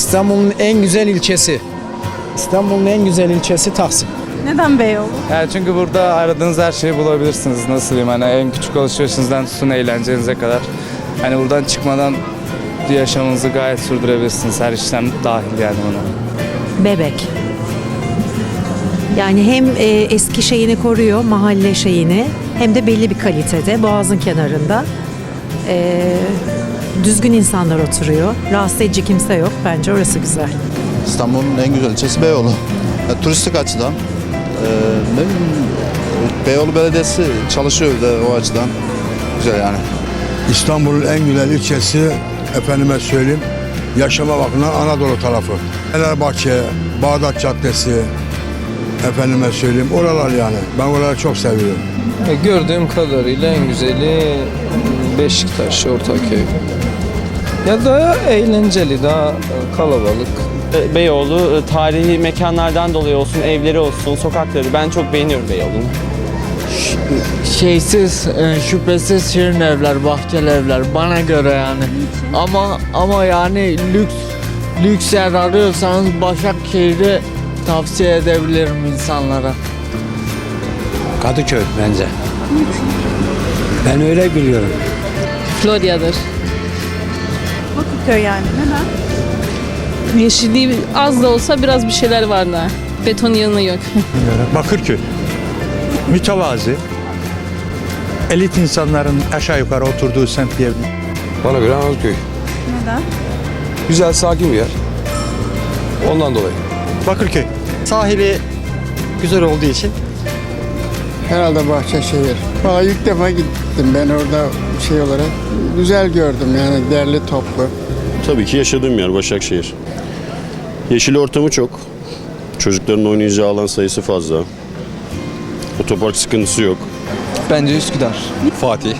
İstanbul'un en güzel ilçesi. İstanbul'un en güzel ilçesi Taksim. Neden Beyoğlu? Yani çünkü burada aradığınız her şeyi bulabilirsiniz. Nasıl diyeyim hani en küçük alışverişinizden tutun eğlencenize kadar. Hani buradan çıkmadan yaşamınızı gayet sürdürebilirsiniz. Her işlem dahil yani buna. Bebek. Yani hem e, eski şeyini koruyor, mahalle şeyini, hem de belli bir kalitede, boğazın kenarında. E, düzgün insanlar oturuyor. Rahatsız edici kimse yok. Bence orası güzel. İstanbul'un en güzel ilçesi Beyoğlu. Ya, turistik açıdan. Ne bileyim, Beyoğlu Belediyesi çalışıyor de o açıdan. Güzel yani. İstanbul'un en güzel ilçesi efendime söyleyeyim yaşama bakımından Anadolu tarafı. Fenerbahçe, Bağdat Caddesi efendime söyleyeyim oralar yani. Ben oraları çok seviyorum. E, Gördüğüm kadarıyla en güzeli Beşiktaş, Ortaköy. Ya daha eğlenceli, daha kalabalık. Beyoğlu e, tarihi mekanlardan dolayı olsun, evleri olsun, sokakları. Ben çok beğeniyorum Beyoğlu'nu. şeysiz, e, şüphesiz şirin evler, bahçeli evler bana göre yani. Ama ama yani lüks lüks yer arıyorsanız Başakşehir'i tavsiye edebilirim insanlara. Kadıköy bence. Ben öyle biliyorum. Florya'dır. Bakırköy yani. Neden? Yeşilliği az da olsa biraz bir şeyler var da. Beton yanı yok. Bakırköy. Mütevazi. Elit insanların aşağı yukarı oturduğu semt diye Bana göre Anadoluköy. Neden? Güzel, sakin bir yer. Ondan dolayı. Bakırköy. Sahili güzel olduğu için Herhalde Bahçeşehir. Valla ilk defa gittim ben orada şey olarak. Güzel gördüm yani derli toplu. Tabii ki yaşadığım yer Başakşehir. Yeşil ortamı çok. Çocukların oynayacağı alan sayısı fazla. Otopark sıkıntısı yok. Bence Üsküdar. Fatih.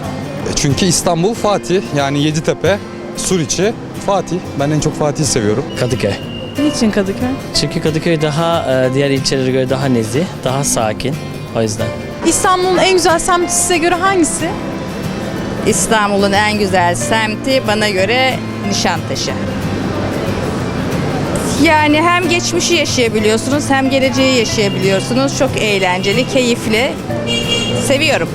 Çünkü İstanbul Fatih. Yani Yeditepe, Suriçi, Fatih. Ben en çok Fatih'i seviyorum. Kadıköy. Niçin Kadıköy? Çünkü Kadıköy daha e, diğer ilçelere göre daha nezih, daha sakin. O yüzden. İstanbul'un en güzel semti size göre hangisi? İstanbul'un en güzel semti bana göre Nişantaşı. Yani hem geçmişi yaşayabiliyorsunuz hem geleceği yaşayabiliyorsunuz. Çok eğlenceli, keyifli. Seviyorum.